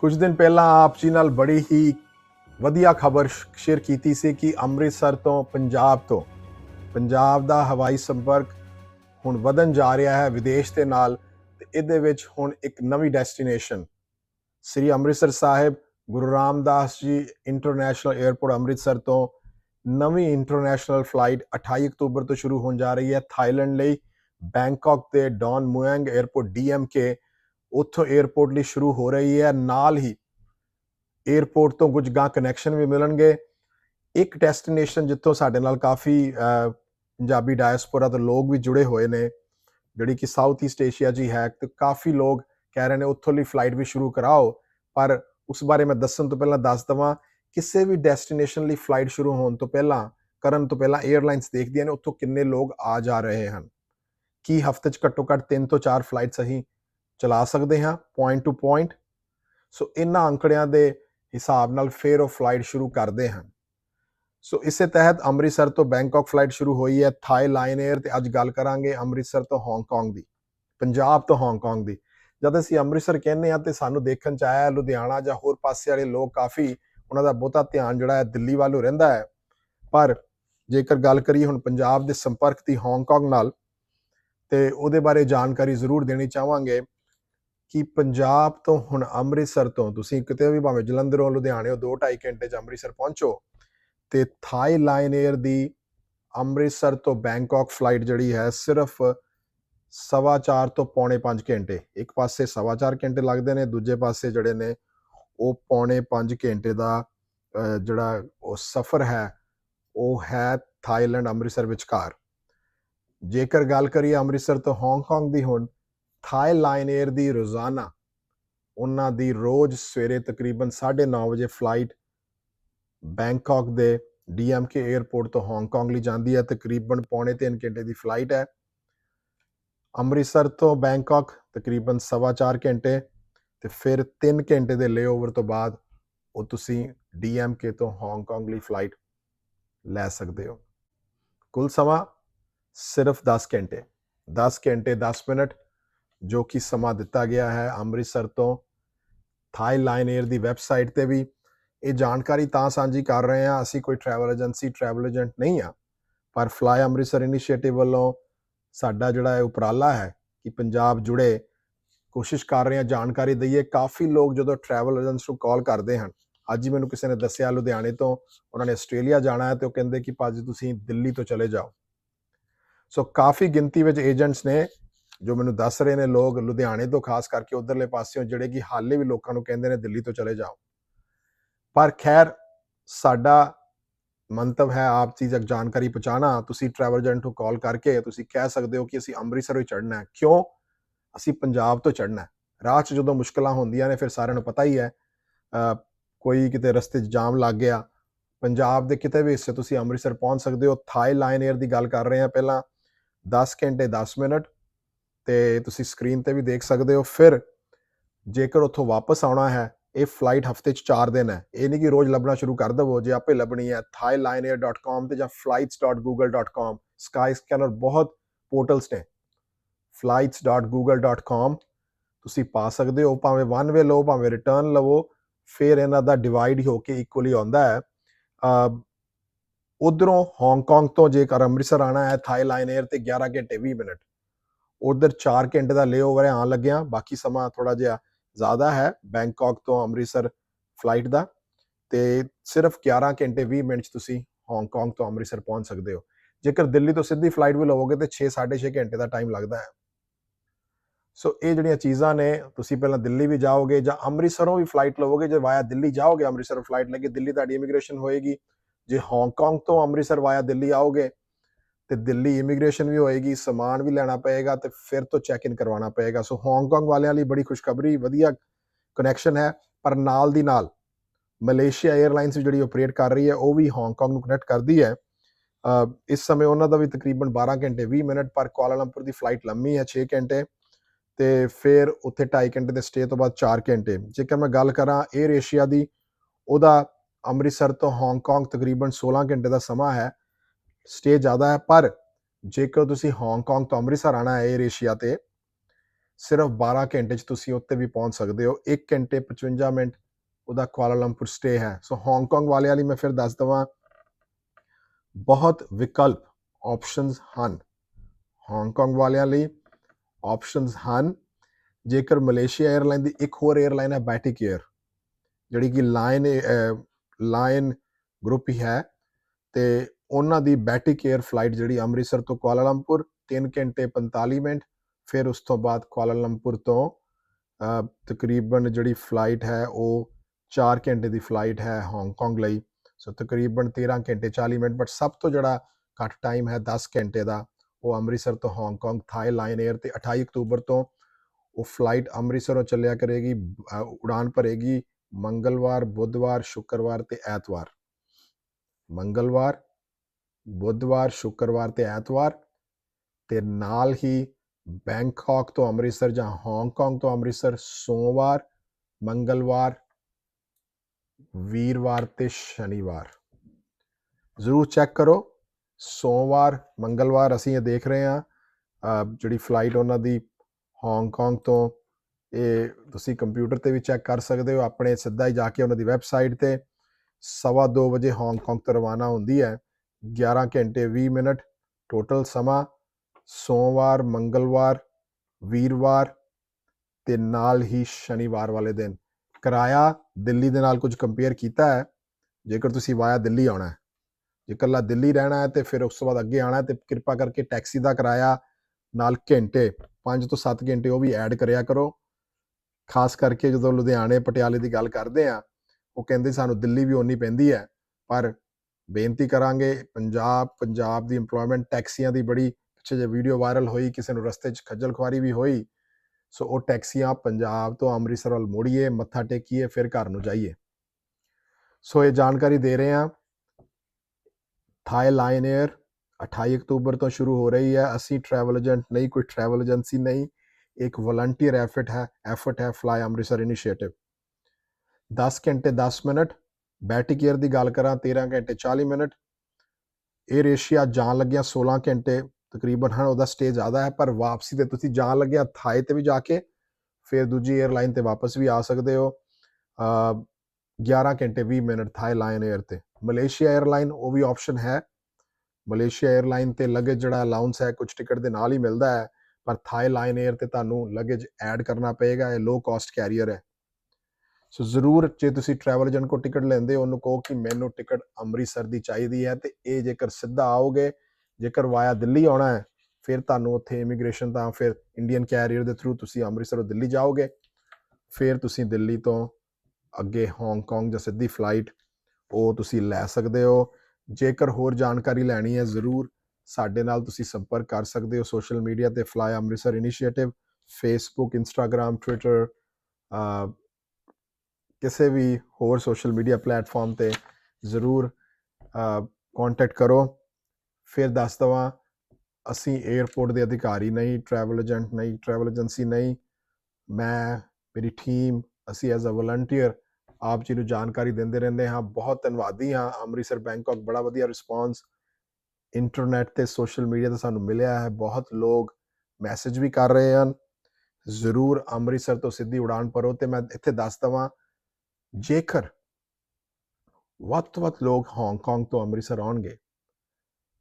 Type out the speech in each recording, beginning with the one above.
ਕੁਝ ਦਿਨ ਪਹਿਲਾਂ ਆਪ ਜੀ ਨਾਲ ਬੜੀ ਹੀ ਵਧੀਆ ਖਬਰ ਸ਼ੇਅਰ ਕੀਤੀ ਸੀ ਕਿ ਅੰਮ੍ਰਿਤਸਰ ਤੋਂ ਪੰਜਾਬ ਤੋਂ, ਪੰਜਾਬ ਦਾ ਹਵਾਈ ਸੰਪਰਕ ਹੁਣ ਵਧਣ ਜਾ ਰਿਹਾ ਹੈ ਵਿਦੇਸ਼ ਦੇ ਨਾਲ ਤੇ ਇਹਦੇ ਵਿੱਚ ਹੁਣ ਇੱਕ ਨਵੀਂ destination. Sri Amritsar Sahib, Guru Ramdas ji international airport Amritsar ਤੋਂ ਨਵੀਂ ਇੰਟਰਨੈਸ਼ਨਲ ਫਲਾਈਟ 28 ਅਕਤੂਬਰ ਤੋਂ ਸ਼ੁਰੂ ਹੋਣ ਜਾ ਰਹੀ ਹੈ। ਥਾਈਲੈਂਡ ਲਈ ਬੈਂਕਾਕ ਤੇ ਡੌਨ ਮੁਇੰਗ 에ਅਰਪੋਰਟ ਡੀਐਮਕੇ ਉੱਥੋਂ 에어ਪੋਰਟ ਲਈ ਸ਼ੁਰੂ ਹੋ ਰਹੀ ਹੈ, ਨਾਲ ਹੀ 에어ਪੋਰਟ ਤੋਂ ਕੁਝ ਗਾਂ ਕਨੈਕਸ਼ਨ ਵੀ ਮਿਲਣਗੇ। ਇੱਕ ਡੈਸਟੀਨੇਸ਼ਨ ਜਿੱਥੋਂ ਸਾਡੇ ਨਾਲ ਕਾਫੀ ਪੰਜਾਬੀ ਡਾਇਸਪੋਰਾ ਦੇ ਲੋਕ ਵੀ ਜੁੜੇ ਹੋਏ ਨੇ, ਜਿਹੜੀ ਕਿ ਸਾਊਥ ਈਸਟ ਏਸ਼ੀਆ ਜੀ ਹੈ, ਤੇ ਕਾਫੀ ਲੋਕ ਕਹਿ ਰਹੇ ਨੇ ਉੱਥੋਂ ਲਈ ਫਲਾਈਟ ਵੀ ਸ਼ੁਰੂ ਕਰਾਓ। ਪਰ ਉਸ ਬਾਰੇ ਮੈਂ ਦੱਸਣ ਤੋਂ ਪਹਿਲਾਂ ਦੱਸ ਦਵਾਂ, ਕਿਸੇ ਵੀ ਡੈਸਟੀਨੇਸ਼ਨ ਲਈ ਫਲਾਈਟ ਸ਼ੁਰੂ ਹੋਣ ਤੋਂ ਪਹਿਲਾਂ, ਕਰਨ ਤੋਂ ਪਹਿਲਾਂ 에ਅਰਲਾਈਨਸ ਦੇਖਦੀਆਂ ਨੇ ਉੱਥੋਂ ਕਿੰਨੇ ਲੋਕ ਆ ਜਾ ਰਹੇ ਹਨ। ਕੀ ਹਫ਼ਤੇ 'ਚ ਘੱਟੋ ਘੱਟ 3 ਤੋਂ 4 ਫਲਾਈਟਸ ਅਸੀਂ ਚਲਾ ਸਕਦੇ ਹਾਂ ਪੁਆਇੰਟ ਟੂ ਪੁਆਇੰਟ ਸੋ ਇਹਨਾਂ ਅੰਕੜਿਆਂ ਦੇ ਹਿਸਾਬ ਨਾਲ ਫੇਰ ਉਹ ਫਲਾਈਟ ਸ਼ੁਰੂ ਕਰਦੇ ਹਨ। ਸੋ ਇਸੇ ਤਹਿਤ ਅੰਮ੍ਰਿਤਸਰ ਤੋਂ ਬੈਂਕਾਕ ਫਲਾਈਟ ਸ਼ੁਰੂ ਹੋਈ ਹੈ ਥਾਈ ਲਾਈਨ 에ਅਰ ਤੇ ਅੱਜ ਗੱਲ ਕਰਾਂਗੇ ਅੰਮ੍ਰਿਤਸਰ ਤੋਂ ਹਾਂਗਕਾਂਗ ਦੀ, ਪੰਜਾਬ ਤੋਂ ਹਾਂਗਕਾਂਗ ਦੀ। ਜਦ ਅਸੀਂ ਅੰਮ੍ਰਿਤਸਰ ਕਹਿੰਦੇ ਆ ਤੇ ਸਾਨੂੰ ਦੇਖਣ ਚ ਆਇਆ, ਲੁਧਿਆਣਾ ਜਾਂ ਹੋਰ ਪਾਸੇ ਵਾਲੇ ਲੋਕ ਕਾਫੀ ਉਹਨਾਂ ਦਾ ਬਹੁਤਾ ਧਿਆਨ ਜਿਹੜਾ ਹੈ ਦਿੱਲੀ ਵੱਲ ਨੂੰ ਰਹਿੰਦਾ ਹੈ। ਪਰ ਜੇਕਰ ਗੱਲ ਕਰੀਏ ਹੁਣ ਪੰਜਾਬ ਦੇ ਸੰਪਰਕ ਦੀ ਹਾਂਗਕਾਂਗ ਨਾਲ, ਤੇ ਉਹਦੇ ਬਾਰੇ ਜਾਣਕਾਰੀ ਜ਼ਰੂਰ ਦੇਣੀ ਚਾਹਾਂਗੇ। ਕਿ ਪੰਜਾਬ ਤੋਂ ਹੁਣ ਅੰਮ੍ਰਿਤਸਰ ਤੋਂ, ਤੁਸੀਂ ਕਿਤੇ ਵੀ ਭਾਵੇਂ ਜਲੰਧਰੋਂ, ਲੁਧਿਆਣੇੋਂ 2.5 ਘੰਟੇ ਚ ਅੰਮ੍ਰਿਤਸਰ ਪਹੁੰਚੋ, ਤੇ ਥਾਈ ਲਾਈਨ 에ਅਰ ਦੀ ਅੰਮ੍ਰਿਤਸਰ ਤੋਂ ਬੈਂਕਾਕ ਫਲਾਈਟ ਜਿਹੜੀ ਹੈ ਸਿਰਫ ਸਵਾ ਚਾਰ ਤੋਂ ਪੌਣੇ 5 ਘੰਟੇ। ਇੱਕ ਪਾਸੇ ਸਵਾ ਚਾਰ ਘੰਟੇ ਲੱਗਦੇ ਨੇ, ਦੂਜੇ ਪਾਸੇ ਜਿਹੜੇ ਨੇ ਉਹ ਪੌਣੇ 5 ਘੰਟੇ ਦਾ ਜਿਹੜਾ ਉਹ ਸਫ਼ਰ ਹੈ, ਉਹ ਹੈ ਥਾਈਲੈਂਡ ਅੰਮ੍ਰਿਤਸਰ ਵਿਚਕਾਰ। ਜੇਕਰ ਗੱਲ ਕਰੀਏ ਅੰਮ੍ਰਿਤਸਰ ਤੋਂ ਹਾਂਗਕਾਂਗ ਦੀ ਹੁਣ ਥਾਈ ਲਾਈਨ 에ਅਰ ਦੀ ਰੋਜ਼ਾਨਾ, ਉਹਨਾਂ ਦੀ ਰੋਜ਼ ਸਵੇਰੇ ਤਕਰੀਬਨ 9:30 ਵਜੇ ਫਲਾਈਟ ਬੈਂਕਾਕ ਦੇ ਡੀਐਮਕੇ 에ਅਰਪੋਰਟ ਤੋਂ ਹਾਂਗਕਾਂਗ ਲਈ ਜਾਂਦੀ ਹੈ। ਤਕਰੀਬਨ ਪੌਣੇ 3 ਘੰਟੇ ਦੀ ਫਲਾਈਟ ਹੈ। ਅੰਮ੍ਰਿਤਸਰ ਤੋਂ ਬੈਂਕਾਕ ਤਕਰੀਬਨ ਸਵਾ ਚਾਰ ਘੰਟੇ ਤੇ ਫਿਰ 3 ਘੰਟੇ ਦੇ ਲੇਓਵਰ ਤੋਂ ਬਾਅਦ ਉਹ ਤੁਸੀਂ ਡੀਐਮਕੇ ਤੋਂ ਹਾਂਗਕਾਂਗ ਲਈ ਫਲਾਈਟ ਲੈ ਸਕਦੇ ਹੋ। ਕੁੱਲ ਸਮਾਂ ਸਿਰਫ 10 ਘੰਟੇ 10 ਘੰਟੇ 10 ਮਿੰਟ ਜੋ ਕਿ ਸਮਾਂ ਦਿੱਤਾ ਗਿਆ ਹੈ ਅੰਮ੍ਰਿਤਸਰ ਤੋਂ। ਥਾਈ ਲਾਈਨ 에ਅਰ ਦੀ ਵੈਬਸਾਈਟ ਤੇ ਵੀ ਇਹ ਜਾਣਕਾਰੀ ਤਾਂ ਸਾਂਝੀ ਕਰ ਰਹੇ ਹਾਂ, ਅਸੀਂ ਕੋਈ ਟਰੈਵਲ ਏਜੰਸੀ ਟਰੈਵਲ ਏਜੰਟ ਨਹੀਂ ਆ ਪਰ ਫਲਾਈ ਅੰਮ੍ਰਿਤਸਰ ਇਨੀਸ਼ੀਏਟਿਵ ਵੱਲੋਂ ਸਾਡਾ ਜਿਹੜਾ ਹੈ ਉਪਰਾਲਾ ਹੈ ਕਿ ਪੰਜਾਬ ਜੁੜੇ ਕੋਸ਼ਿਸ਼ ਕਰ ਰਹੇ ਹਾਂ, ਜਾਣਕਾਰੀ ਦਈਏ। ਕਾਫੀ ਲੋਕ ਜਦੋਂ ਟਰੈਵਲ ਏਜੰਟਸ ਨੂੰ ਕਾਲ ਕਰਦੇ ਹਨ, ਅੱਜ ਹੀ ਮੈਨੂੰ ਕਿਸੇ ਨੇ ਦੱਸਿਆ ਲੁਧਿਆਣੇ ਤੋਂ, ਉਹਨਾਂ ਨੇ ਆਸਟ੍ਰੇਲੀਆ ਜਾਣਾ ਹੈ ਤੇ ਉਹ ਕਹਿੰਦੇ ਕਿ ਭਾਜੀ ਤੁਸੀਂ ਦਿੱਲੀ ਤੋਂ ਚਲੇ ਜਾਓ। ਸੋ ਕਾਫੀ ਗਿਣਤੀ ਵਿੱਚ ਏਜੰਟਸ ਨੇ ਜੋ ਮੈਨੂੰ ਦੱਸ ਰਹੇ ਨੇ ਲੋਕ ਲੁਧਿਆਣੇ ਤੋਂ, ਖਾਸ ਕਰਕੇ ਉਧਰਲੇ ਪਾਸਿਓਂ, ਜਿਹੜੇ ਕਿ ਹਾਲੇ ਵੀ ਲੋਕਾਂ ਨੂੰ ਕਹਿੰਦੇ ਨੇ ਦਿੱਲੀ ਤੋਂ ਚਲੇ ਜਾਓ। ਪਰ ਖੈਰ, ਸਾਡਾ ਮੰਤਵ ਹੈ ਆਪ ਚੀਜ਼ ਤੱਕ ਜਾਣਕਾਰੀ ਪਹੁੰਚਾਣਾ ਤੁਸੀਂ ਟਰੈਵਲ ਏਜੰਟ ਨੂੰ ਕਾਲ ਕਰਕੇ ਤੁਸੀਂ ਕਹਿ ਸਕਦੇ ਹੋ ਕਿ ਅਸੀਂ ਅੰਮ੍ਰਿਤਸਰ ਹੀ ਚੜ੍ਹਨਾ ਹੈ। ਕਿਉਂ? ਅਸੀਂ ਪੰਜਾਬ ਤੋਂ ਚੜ੍ਹਨਾ ਹੈ। ਰਾਹ 'ਚ ਜਦੋਂ ਮੁਸ਼ਕਲਾਂ ਹੁੰਦੀਆਂ ਨੇ, ਫਿਰ ਸਾਰਿਆਂ ਨੂੰ ਪਤਾ ਹੀ ਹੈ। ਕੋਈ ਕਿਤੇ ਰਸਤੇ 'ਚ ਜਾਮ ਲੱਗ ਗਿਆ। ਪੰਜਾਬ ਦੇ ਕਿਤੇ ਵੀ ਹਿੱਸੇ ਤੁਸੀਂ ਅੰਮ੍ਰਿਤਸਰ ਪਹੁੰਚ ਸਕਦੇ ਹੋ। ਥਾਈ ਲਾਈਨ 에ਅਰ ਦੀ ਗੱਲ ਕਰ ਰਹੇ ਹਾਂ ਪਹਿਲਾਂ। 10 ਘੰਟੇ 10 ਮਿੰਟ। ਤੇ ਤੁਸੀਂ ਸਕਰੀਨ ਤੇ ਵੀ ਦੇਖ ਸਕਦੇ ਹੋ, ਫਿਰ ਜੇਕਰ ਉੱਥੋਂ ਵਾਪਸ ਆਉਣਾ ਹੈ, ਇਹ ਫਲਾਈਟ ਹਫ਼ਤੇ 'ਚ 4 ਦਿਨ ਹੈ। ਇਹ ਨਹੀਂ ਕਿ ਰੋਜ਼ ਲੱਭਣਾ ਸ਼ੁਰੂ ਕਰ ਦਵੋ, ਜੇ ਆਪੇ ਲੱਭਣੀ ਹੈ thaiLineair.com ਤੇ ਜਾਂ flights.google.com skyscanner ਬਹੁਤ ਪੋਰਟਲਸ ਨੇ। flights.google.com ਤੁਸੀਂ ਪਾ ਸਕਦੇ ਹੋ, ਭਾਵੇਂ ਵਨ ਵੇ ਲਓ, ਭਾਵੇਂ ਰਿਟਰਨ ਲਵੋ, ਫਿਰ ਇਹਨਾਂ ਦਾ ਡਿਵਾਈਡ ਹੋ ਕੇ ਇਕੁਅਲੀ ਆਉਂਦਾ ਹੈ। ਉਧਰੋਂ ਹਾਂਗਕਾਂਗ ਤੋਂ ਜੇਕਰ ਅੰਮ੍ਰਿਤਸਰ ਆਣਾ ਹੈ ਥਾਈ ਲਾਈਨ 에ਅਰ ਤੇ 11 ਘੰਟੇ 20 ਮਿੰਟ। ਉਧਰ 4 ਘੰਟੇ ਦਾ ਲੇਓਵਰ ਹੈ ਆਉਣ ਲੱਗਿਆ, ਬਾਕੀ ਸਮਾਂ ਥੋੜਾ ਜਿਹਾ ਜ਼ਿਆਦਾ ਹੈ ਬੈਂਕਾਕ ਤੋਂ ਅੰਮ੍ਰਿਤਸਰ ਫਲਾਈਟ ਦਾ ਤੇ ਸਿਰਫ 11 ਘੰਟੇ 20 ਮਿੰਟ 'ਚ ਤੁਸੀਂ ਹਾਂਗਕਾਂਗ ਤੋਂ ਅੰਮ੍ਰਿਤਸਰ ਪਹੁੰਚ ਸਕਦੇ ਹੋ। ਜੇਕਰ ਦਿੱਲੀ ਤੋਂ ਸਿੱਧੀ ਫਲਾਈਟ ਵੀ ਲਵੋਗੇ ਤੇ 6 6.5 ਘੰਟੇ ਦਾ ਟਾਈਮ ਲੱਗਦਾ ਹੈ। ਸੋ ਇਹ ਜਿਹੜੀਆਂ ਚੀਜ਼ਾਂ ਨੇ, ਤੁਸੀਂ ਪਹਿਲਾਂ ਦਿੱਲੀ ਵੀ ਜਾਓਗੇ ਜਾਂ ਅੰਮ੍ਰਿਤਸਰੋਂ ਵੀ ਫਲਾਈਟ ਲਵੋਗੇ, ਜੇ ਵਾਇਆ ਦਿੱਲੀ ਜਾਓਗੇ, ਅੰਮ੍ਰਿਤਸਰ ਫਲਾਈਟ ਲੱਗੇ ਦਿੱਲੀ ਤੁਹਾਡੀ ਇਮੀਗ੍ਰੇਸ਼ਨ ਹੋਏਗੀ। ਜੇ ਹਾਂਗਕਾਂਗ ਤੋਂ ਅੰਮ੍ਰਿਤਸਰ ਵਾਇਆ ਦਿੱਲੀ ਆਓਗੇ ਤੇ ਦਿੱਲੀ ਇਮੀਗ੍ਰੇਸ਼ਨ ਵੀ ਹੋਏਗੀ, ਸਮਾਨ ਵੀ ਲੈਣਾ ਪਏਗਾ ਤੇ ਫਿਰ ਤੋਂ ਚੈੱਕ ਇਨ ਕਰਵਾਉਣਾ ਪਏਗਾ। ਸੋ ਹਾਂਗਕਾਂਗ ਵਾਲਿਆਂ ਲਈ ਬੜੀ ਖੁਸ਼ਖਬਰੀ, ਵਧੀਆ ਕਨੈਕਸ਼ਨ ਹੈ, ਪਰ ਨਾਲ ਦੀ ਨਾਲ ਮਲੇਸ਼ੀਆ 에ਅਰਲਾਈਨਸ ਵੀ ਜਿਹੜੀ ਆਪਰੇਟ ਕਰ ਰਹੀ ਹੈ, ਉਹ ਵੀ ਹਾਂਗਕਾਂਗ ਨੂੰ ਕਨੈਕਟ ਕਰਦੀ ਹੈ। ਇਸ ਸਮੇਂ ਉਹਨਾਂ ਦਾ ਵੀ ਤਕਰੀਬਨ 12 ਘੰਟੇ 20 ਮਿੰਟ ਪਰ ਕੁਆਲਾਲੰਪੁਰ ਦੀ ਫਲਾਈਟ ਲੰਮੀ ਹੈ 6 ਘੰਟੇ ਤੇ ਫਿਰ ਉੱਥੇ 2.5 ਘੰਟੇ ਦੇ ਸਟੇ ਤੋਂ ਬਾਅਦ 4 ਘੰਟੇ। ਜੇਕਰ ਮੈਂ ਗੱਲ ਕਰਾਂ 에ਅਰ ਏਸ਼ੀਆ ਦੀ, ਉਹਦਾ ਅੰਮ੍ਰਿਤਸਰ ਤੋਂ ਹਾਂਗਕਾਂਗ ਤਕਰੀਬਨ 16 ਘੰਟੇ ਦਾ ਸਮਾਂ ਹੈ। ਸਟੇ ਜ਼ਿਆਦਾ ਹੈ, ਪਰ ਜੇਕਰ ਤੁਸੀਂ ਹਾਂਗਕਾਂਗ ਤੋਂ ਅੰਮ੍ਰਿਤਸਰ ਆਣਾ ਹੈ ਏਅਰ ਏਸ਼ੀਆ ਤੇ, ਸਿਰਫ 12 ਘੰਟੇ 'ਚ ਤੁਸੀਂ ਉੱਤੇ ਵੀ ਪਹੁੰਚ ਸਕਦੇ ਹੋ। 1 ਘੰਟੇ 55 ਮਿੰਟ ਉਹਦਾ ਕੁਆਲਾਲੰਪੁਰ ਸਟੇ ਹੈ। ਸੋ ਹਾਂਗਕਾਂਗ ਵਾਲਿਆਂ ਲਈ ਮੈਂ ਫਿਰ ਦੱਸ ਦਵਾਂ, ਬਹੁਤ ਵਿਕਲਪ ਆਪਸ਼ਨਸ ਹਨ। ਹਾਂਗਕਾਂਗ ਵਾਲਿਆਂ ਲਈ ਆਪਸ਼ਨਸ ਹਨ। ਜੇਕਰ ਮਲੇਸ਼ੀਆ 에ਅਰਲਾਈਨ ਦੀ ਇੱਕ ਹੋਰ 에ਅਰਲਾਈਨ ਹੈ ਬੈਟਿਕ 에ਅਰ ਜਿਹੜੀ ਕਿ ਲਾਇਨ ਲਾਇਨ ਗਰੁੱਪ ਹੀ ਹੈ ਤੇ ਉਹਨਾਂ ਦੀ ਬੈਟਿਕ 에ਅਰ ਫਲਾਈਟ ਜਿਹੜੀ ਅੰਮ੍ਰਿਤਸਰ ਤੋਂ ਕੁਆਲਾਲੰਪੁਰ 3 ਘੰਟੇ 45 ਮਿੰਟ, ਫਿਰ ਉਸ ਤੋਂ ਬਾਅਦ ਕੁਆਲਾਲੰਪੁਰ ਤੋਂ ਤਕਰੀਬਨ ਜਿਹੜੀ ਫਲਾਈਟ ਹੈ ਉਹ 4 ਘੰਟੇ ਦੀ ਫਲਾਈਟ ਹੈ ਹਾਂਗਕਾਂਗ ਲਈ। ਸੋ ਤਕਰੀਬਨ 13 ਘੰਟੇ 40 ਮਿੰਟ ਬਟ ਸਭ ਤੋਂ ਜਿਹੜਾ ਘੱਟ ਟਾਈਮ ਹੈ 10 ਘੰਟੇ ਦਾ, ਉਹ ਅੰਮ੍ਰਿਤਸਰ ਤੋਂ ਹਾਂਗਕਾਂਗ ਥਾਈ ਲਾਈਨ 에ਅਰ ਤੇ 28 ਅਕਤੂਬਰ ਤੋਂ ਉਹ ਫਲਾਈਟ ਅੰਮ੍ਰਿਤਸਰੋਂ ਚੱਲਿਆ ਕਰੇਗੀ ਉਡਾਨ ਭਰੇਗੀ ਮੰਗਲਵਾਰ, ਬੁੱਧਵਾਰ, ਸ਼ੁੱਕਰਵਾਰ ਤੇ ਐਤਵਾਰ। ਮੰਗਲਵਾਰ ਬੁੱਧਵਾਰ, ਸ਼ੁੱਕਰਵਾਰ ਤੇ ਐਤਵਾਰ ਤੇ ਨਾਲ ਹੀ ਬੈਂਕਾਕ ਤੋਂ ਅੰਮ੍ਰਿਤਸਰ ਜਾਂ ਹਾਂਗਕਾਂਗ ਤੋਂ ਅੰਮ੍ਰਿਤਸਰ ਸੋਮਵਾਰ, ਮੰਗਲਵਾਰ, ਵੀਰਵਾਰ ਤੇ ਸ਼ਨੀਵਾਰ। ਜ਼ਰੂਰ ਚੈੱਕ ਕਰੋ। ਸੋਮਵਾਰ, ਮੰਗਲਵਾਰ ਅਸੀਂ ਇਹ ਦੇਖ ਰਹੇ ਹਾਂ ਜਿਹੜੀ ਫਲਾਈਟ ਉਹਨਾਂ ਦੀ ਹਾਂਗਕਾਂਗ ਤੋਂ, ਇਹ ਤੁਸੀਂ ਕੰਪਿਊਟਰ ਤੇ ਵੀ ਚੈੱਕ ਕਰ ਸਕਦੇ ਹੋ। ਆਪਣੇ ਸਿੱਧਾ ਹੀ ਜਾ ਕੇ ਉਹਨਾਂ ਦੀ ਵੈਬਸਾਈਟ ਤੇ ਸਵਾ ਦੋ ਵਜੇ ਹਾਂਗਕਾਂਗ ਤੋਂ ਰਵਾਨਾ ਹੁੰਦੀ ਹੈ। 11 ਘੰਟੇ 20 ਮਿੰਟ ਟੋਟਲ ਸਮਾਂ ਸੋਮਵਾਰ, ਮੰਗਲਵਾਰ, ਵੀਰਵਾਰ ਤੇ ਨਾਲ ਹੀ ਸ਼ਨੀਵਾਰ ਵਾਲੇ ਦਿਨ। ਕਿਰਾਇਆ ਦਿੱਲੀ ਦੇ ਨਾਲ ਕੁਝ ਕੰਪੇਅਰ ਕੀਤਾ ਹੈ। ਜੇਕਰ ਤੁਸੀਂ ਵਾਇਆ ਦਿੱਲੀ ਆਉਣਾ ਹੈ, ਜੇ ਇਕੱਲਾ ਦਿੱਲੀ ਰਹਿਣਾ ਹੈ ਤੇ ਫਿਰ ਉਸ ਤੋਂ ਬਾਅਦ ਅੱਗੇ ਆਉਣਾ ਹੈ ਤੇ ਕਿਰਪਾ ਕਰਕੇ ਟੈਕਸੀ ਦਾ ਕਿਰਾਇਆ ਨਾਲ ਘੰਟੇ 5 ਤੋਂ 7 ਘੰਟੇ ਉਹ ਵੀ ਐਡ ਕਰਿਆ ਕਰੋ। ਖਾਸ ਕਰਕੇ ਜਦੋਂ ਲੁਧਿਆਣੇ, ਪਟਿਆਲੇ ਦੀ ਗੱਲ ਕਰਦੇ ਆ ਉਹ ਕਹਿੰਦੇ ਸਾਨੂੰ ਦਿੱਲੀ ਵੀ ਓਨੀ ਪੈਂਦੀ ਹੈ, ਪਰ ਬੇਨਤੀ ਕਰਾਂਗੇ, ਪੰਜਾਬ ਪੰਜਾਬ ਦੀ EMPLOYMENT ਟੈਕਸੀਆਂ ਦੀ ਬੜੀ ਪਿੱਛੇ ਜੇ ਵੀਡੀਓ ਵਾਇਰਲ ਹੋਈ, ਕਿਸੇ ਨੂੰ ਰਸਤੇ 'ਚ ਖੱਜਲ ਖੁਆਰੀ ਵੀ ਹੋਈ, ਸੋ ਉਹ ਟੈਕਸੀਆਂ ਪੰਜਾਬ ਤੋਂ ਅੰਮ੍ਰਿਤਸਰ ਵੱਲ ਮੋੜੀਏ, ਮੱਥਾ ਟੇਕੀਏ, ਫਿਰ ਘਰ ਨੂੰ ਜਾਈਏ। ਸੋ ਇਹ ਜਾਣਕਾਰੀ ਦੇ ਰਹੇ ਹਾਂ। ਥਾਈ ਲਾਈਨ 에ਅਰ 28 ਅਕਤੂਬਰ ਤੋਂ ਸ਼ੁਰੂ ਹੋ ਰਹੀ ਹੈ। ਅਸੀਂ ਟਰੈਵਲ ਏਜੰਟ ਨਹੀਂ, ਕੋਈ ਟਰੈਵਲ ਏਜੰਸੀ ਨਹੀਂ। ਇੱਕ ਵਲੰਟੀਅਰ ਐਫਰਟ ਹੈ ਐਫਰਟ ਹੈ ਫਲਾਈ ਅੰਮ੍ਰਿਤਸਰ ਇਨੀਸ਼ੀਏਟਿਵ 10 ਘੰਟੇ 10 ਮਿੰਟ ਬੈਟਿੰਗ ਏਅਰ ਦੀ ਗੱਲ ਕਰਾਂ 13 ਘੰਟੇ 40 ਮਿੰਟ। ਇਹ ਰੇਸ਼ੀਆ ਜਾਣ ਲੱਗਿਆ 16 ਘੰਟੇ ਤਕਰੀਬਨ ਹਨ, ਉਹਦਾ ਸਟੇਜ ਜ਼ਿਆਦਾ ਹੈ, ਪਰ ਵਾਪਸੀ ਤੇ ਤੁਸੀਂ ਜਾਣ ਲੱਗਿਆ ਥਾਏ ਤੇ ਵੀ ਜਾ ਕੇ ਫਿਰ ਦੂਜੀ 에ਅਰਲਾਈਨ ਤੇ ਵਾਪਸ ਵੀ ਆ ਸਕਦੇ ਹੋ। 11 ਘੰਟੇ 20 ਮਿੰਟ ਥਾਈ ਲਾਈਨ 에ਅਰ ਤੇ। ਮਲੇਸ਼ੀਆ 에ਅਰਲਾਈਨ ਉਹ ਵੀ ਆਪਸ਼ਨ ਹੈ। ਮਲੇਸ਼ੀਆ 에ਅਰਲਾਈਨ ਤੇ ਲਗੇਜ ਜਿਹੜਾ ਅਲਾਉਂਸ ਹੈ ਕੁਝ ਟਿਕਟ ਦੇ ਨਾਲ ਹੀ ਮਿਲਦਾ ਹੈ, ਪਰ ਥਾਈ ਲਾਈਨ 에ਅਰ ਤੇ ਤੁਹਾਨੂੰ ਲਗੇਜ ਐਡ ਕਰਨਾ ਪਏਗਾ, ਇਹ ਲੋ ਕਾਸਟ ਕੈਰੀਅਰ ਹੈ। ਸੋ ਜ਼ਰੂਰ ਜੇ ਤੁਸੀਂ ਟਰੈਵਲ ਏਜੰਟ ਕੋ ਟਿਕਟ ਲੈਂਦੇ ਹੋ, ਉਹਨੂੰ ਕਹੋ ਕਿ ਮੈਨੂੰ ਟਿਕਟ ਅੰਮ੍ਰਿਤਸਰ ਦੀ ਚਾਹੀਦੀ ਹੈ ਤੇ ਇਹ ਜੇਕਰ ਸਿੱਧਾ ਆਓਗੇ, ਜੇਕਰ ਵਾਇਆ ਦਿੱਲੀ ਆਉਣਾ ਹੈ, ਫਿਰ ਤੁਹਾਨੂੰ ਉੱਥੇ ਇਮੀਗ੍ਰੇਸ਼ਨ ਤਾਂ ਫਿਰ ਇੰਡੀਅਨ ਕੈਰੀਅਰ ਦੇ ਥਰੂ ਤੁਸੀਂ ਅੰਮ੍ਰਿਤਸਰੋਂ ਦਿੱਲੀ ਜਾਓਗੇ। ਫਿਰ ਤੁਸੀਂ ਦਿੱਲੀ ਤੋਂ ਅੱਗੇ ਹਾਂਗਕਾਂਗ ਜਾਂ ਸਿੱਧੀ ਫਲਾਈਟ ਉਹ ਤੁਸੀਂ ਲੈ ਸਕਦੇ ਹੋ। ਜੇਕਰ ਹੋਰ ਜਾਣਕਾਰੀ ਲੈਣੀ ਹੈ, ਜ਼ਰੂਰ ਸਾਡੇ ਨਾਲ ਤੁਸੀਂ ਸੰਪਰਕ ਕਰ ਸਕਦੇ ਹੋ ਸੋਸ਼ਲ ਮੀਡੀਆ ਤੇ fly Amritsar initiative Facebook Instagram Twitter ਕਿਸੇ ਵੀ ਹੋਰ ਸੋਸ਼ਲ ਮੀਡੀਆ ਪਲੇਟਫਾਰਮ ਤੇ ਜ਼ਰੂਰ ਕੰਟੈਕਟ ਕਰੋ। ਫਿਰ ਦੱਸ ਦਵਾਂ, ਅਸੀਂ 에ਅਰਪੋਰਟ ਦੇ ਅਧਿਕਾਰੀ ਨਹੀਂ ਟਰੈਵਲ ਏਜੰਟ ਨਹੀਂ ਟਰੈਵਲ ਏਜੰਸੀ ਨਹੀਂ। ਮੈਂ, ਮੇਰੀ ਟੀਮ ਅਸੀਂ ਐਜ਼ ਅ ਵਲੰਟੀਅਰ ਆਪ ਜੀ ਨੂੰ ਜਾਣਕਾਰੀ ਦਿੰਦੇ ਰਹਿੰਦੇ ਹਾਂ। ਬਹੁਤ ਧੰਨਵਾਦੀ ਹਾਂ। ਅੰਮ੍ਰਿਤਸਰ ਬੈਂਕਾਕ ਬੜਾ ਵਧੀਆ ਰਿਸਪਾਂਸ ਇੰਟਰਨੈਟ ਤੇ ਸੋਸ਼ਲ ਮੀਡੀਆ ਤੇ ਸਾਨੂੰ ਮਿਲਿਆ ਹੈ। ਬਹੁਤ ਲੋਕ ਮੈਸੇਜ ਵੀ ਕਰ ਰਹੇ ਹਨ। ਜ਼ਰੂਰ ਅੰਮ੍ਰਿਤਸਰ ਤੋਂ ਸਿੱਧੀ ਉਡਾਨ ਭਰੋ ਤੇ ਮੈਂ ਇੱਥੇ ਦੱਸ ਦਵਾਂ ਜੇਕਰ ਵੱਧ ਤੋਂ ਵੱਧ ਲੋਕ ਹਾਂਗਕਾਂਗ ਤੋਂ ਅੰਮ੍ਰਿਤਸਰ ਆਉਣਗੇ,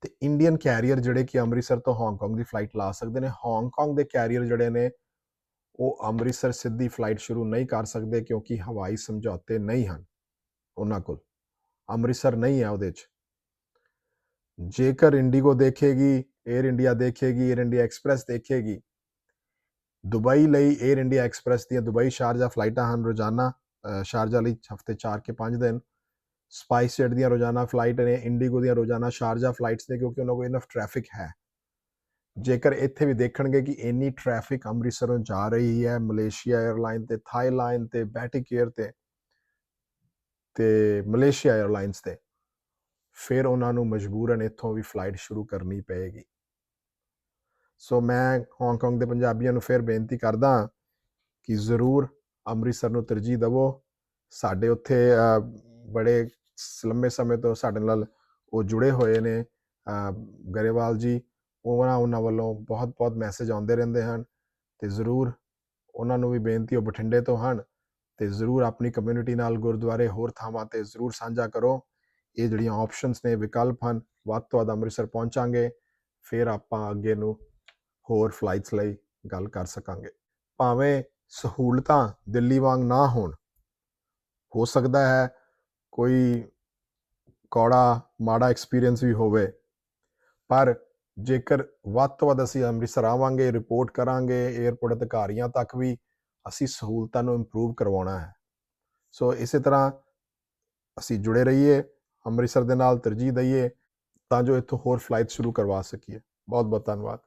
ਤੇ ਇੰਡੀਅਨ ਕੈਰੀਅਰ ਜਿਹੜੇ ਕਿ ਅੰਮ੍ਰਿਤਸਰ ਤੋਂ ਹਾਂਗਕਾਂਗ ਦੀ ਫਲਾਈਟ ਲਾ ਸਕਦੇ ਨੇ ਹਾਂਗਕਾਂਗ ਦੇ ਕੈਰੀਅਰ ਜਿਹੜੇ ਨੇ, ਉਹ ਅੰਮ੍ਰਿਤਸਰ ਸਿੱਧੀ ਫਲਾਈਟ ਸ਼ੁਰੂ ਨਹੀਂ ਕਰ ਸਕਦੇ ਕਿਉਂਕਿ ਹਵਾਈ ਸਮਝੌਤੇ ਨਹੀਂ ਹਨ ਉਹਨਾਂ ਕੋਲ। ਅੰਮ੍ਰਿਤਸਰ ਨਹੀਂ ਹੈ ਉਹਦੇ 'ਚ। ਜੇਕਰ ਇੰਡੀਗੋ ਦੇਖੇਗੀ 에ਅਰ ਇੰਡੀਆ ਦੇਖੇਗੀ 에ਅਰ ਇੰਡੀਆ ਐਕਸਪ੍ਰੈਸ ਦੇਖੇਗੀ, ਦੁਬਈ ਲਈ 에ਅਰ ਇੰਡੀਆ ਐਕਸਪ੍ਰੈਸ ਦੀਆਂ ਦੁਬਈ ਸ਼ਾਰਜਾ ਫਲਾਈਟਾਂ ਹਨ ਰੋਜ਼ਾਨਾ। ਸ਼ਾਰਜਾ ਲਈ ਹਫ਼ਤੇ 4 ਕੇ 5 ਦਿਨ। ਸਪਾਈਸ ਜੈਟ ਦੀਆਂ ਰੋਜ਼ਾਨਾ ਫਲਾਈਟ ਨੇ, ਇੰਡੀਗੋ ਦੀਆਂ ਰੋਜ਼ਾਨਾ ਸ਼ਾਰਜਾ ਫਲਾਈਟਸ ਨੇ ਕਿਉਂਕਿ ਉਹਨਾਂ ਕੋਲ ਇਨਫ ਟ੍ਰੈਫਿਕ ਹੈ। ਜੇਕਰ ਇੱਥੇ ਵੀ ਦੇਖਣਗੇ ਕਿ ਇੰਨੀ ਟ੍ਰੈਫਿਕ ਅੰਮ੍ਰਿਤਸਰੋਂ ਜਾ ਰਹੀ ਹੈ, ਮਲੇਸ਼ੀਆ 에ਅਰਲਾਈਨ ਤੇ ਥਾਈ ਲਾਈਨ ਤੇ ਬੈਟਿਕ 에ਅਰ ਤੇ ਤੇ ਮਲੇਸ਼ੀਆ 에ਅਰਲਾਈਨਸ ਤੇ, ਫਿਰ ਉਹਨਾਂ ਨੂੰ ਮਜਬੂਰਨ ਇੱਥੋਂ ਵੀ ਫਲਾਈਟ ਸ਼ੁਰੂ ਕਰਨੀ ਪਏਗੀ। ਸੋ ਮੈਂ ਹਾਂਗਕਾਂਗ ਦੇ ਪੰਜਾਬੀਆਂ ਨੂੰ ਫਿਰ ਬੇਨਤੀ ਕਰਦਾ ਕਿ ਜ਼ਰੂਰ ਅੰਮ੍ਰਿਤਸਰ ਨੂੰ ਤਰਜੀਹ ਦਿਵੋ। ਸਾਡੇ ਉੱਥੇ ਬੜੇ ਲੰਮੇ ਸਮੇਂ ਤੋਂ ਸਾਡੇ ਨਾਲ ਉਹ ਜੁੜੇ ਹੋਏ ਨੇ ਗਰੇਵਾਲ ਜੀ। ਉਹਨਾਂ ਉਹਨਾਂ ਵੱਲੋਂ ਬਹੁਤ ਬਹੁਤ ਮੈਸੇਜ ਆਉਂਦੇ ਰਹਿੰਦੇ ਹਨ ਤੇ ਜ਼ਰੂਰ ਉਹਨਾਂ ਨੂੰ ਵੀ ਬੇਨਤੀ, ਉਹ ਬਠਿੰਡੇ ਤੋਂ ਹਨ ਤੇ ਜ਼ਰੂਰ ਆਪਣੀ ਕਮਿਊਨਿਟੀ ਨਾਲ ਗੁਰਦੁਆਰੇ ਹੋਰ ਥਾਵਾਂ ਤੇ ਜ਼ਰੂਰ ਸਾਂਝਾ ਕਰੋ। ਇਹ ਜਿਹੜੀਆਂ ਆਪਸ਼ਨਸ ਨੇ, ਵਿਕਲਪ ਹਨ, ਵੱਧ ਤੋਂ ਵੱਧ ਅੰਮ੍ਰਿਤਸਰ ਪਹੁੰਚਾਂਗੇ, ਫਿਰ ਆਪਾਂ ਅੱਗੇ ਨੂੰ ਹੋਰ ਫਲਾਈਟਸ ਲਈ ਗੱਲ ਕਰ ਸਕਾਂਗੇ। ਭਾਵੇਂ ਸਹੂਲਤਾਂ ਦਿੱਲੀ ਵਾਂਗ ਨਾ ਹੋਣ। ਹੋ ਸਕਦਾ ਹੈ ਕੋਈ ਕੌੜਾ, ਮਾੜਾ ਐਕਸਪੀਰੀਅੰਸ ਵੀ ਹੋਵੇ। ਪਰ ਜੇਕਰ ਵੱਧ ਤੋਂ ਵੱਧ ਅਸੀਂ ਅੰਮ੍ਰਿਤਸਰ ਆਵਾਂਗੇ ਰਿਪੋਰਟ ਕਰਾਂਗੇ 에ਅਰਪੋਰਟ ਅਧਿਕਾਰੀਆਂ ਤੱਕ ਵੀ ਅਸੀਂ ਸਹੂਲਤਾਂ ਨੂੰ ਇੰਪਰੂਵ ਕਰਵਾਉਣਾ ਹੈ। ਸੋ ਇਸੇ ਤਰ੍ਹਾਂ ਅਸੀਂ ਜੁੜੇ ਰਹੀਏ, ਅੰਮ੍ਰਿਤਸਰ ਦੇ ਨਾਲ ਤਰਜੀਹ ਦਈਏ ਤਾਂ ਜੋ ਇੱਥੋਂ ਹੋਰ ਫਲਾਈਟ ਸ਼ੁਰੂ ਕਰਵਾ ਸਕੀਏ। ਬਹੁਤ ਬਹੁਤ ਧੰਨਵਾਦ।